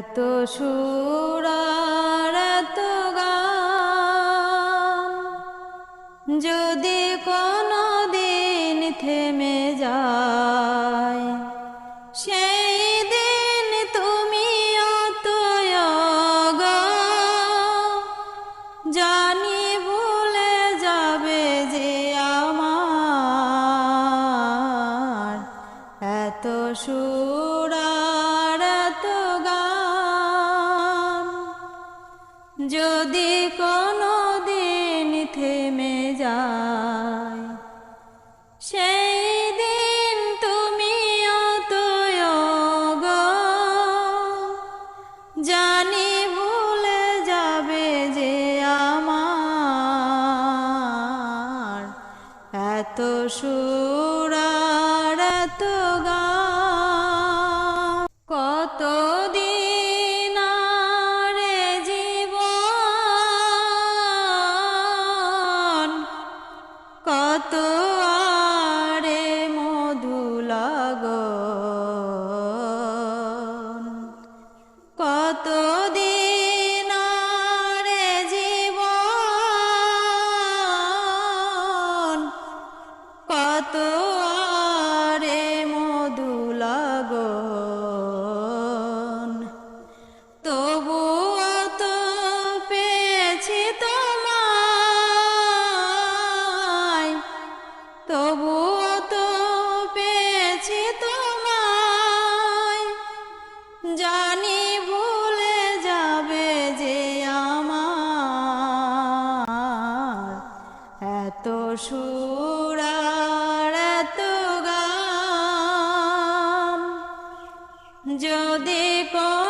এত সুরার এত গান। যদি কোনো দিন থেমে যায়, সেই দিন তুমি অতয়গ জানি ভুলে যাবে যে আমার। এত সুরার এত গান। যদি কোনো দিন থেমে যায়, সেই দিন তুমি অতয়গ জানি ভুলে যাবে যে আমার এত সুরার গান। যদি কোনো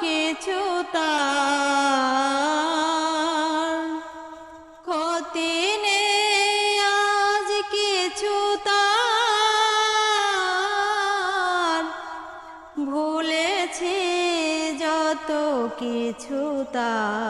কিছু তার ক্ষতি নেই আজ কিছু তার। ভুলেছি যত কিছু তার।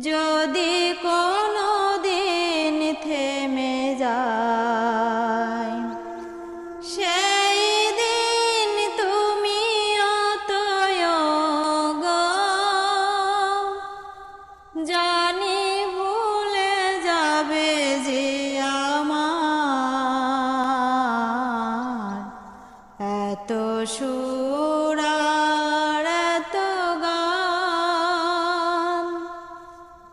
যদি কোনো দিন থেমে যায়, সেই দিন তুমি অতয়গ জানি ভুলে যাবে যে আমার এত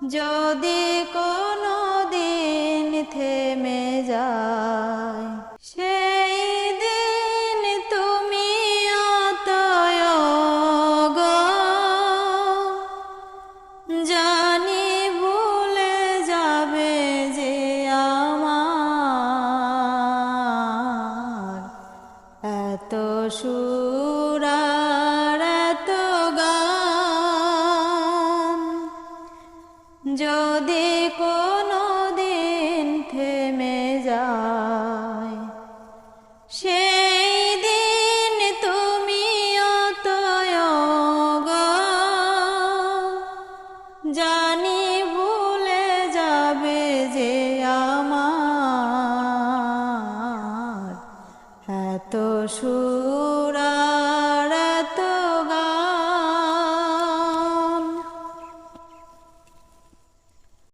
যদি কোনো দিন থেমে যায়, সেই দিন তুমি জানি ভুলে যাবে যে আমার এত সুর যদি কোনো দিন থেমে যায়, সেই দিন তুমি অতয়োগ জানি ভুলে যাবে যে আমার এত সুখ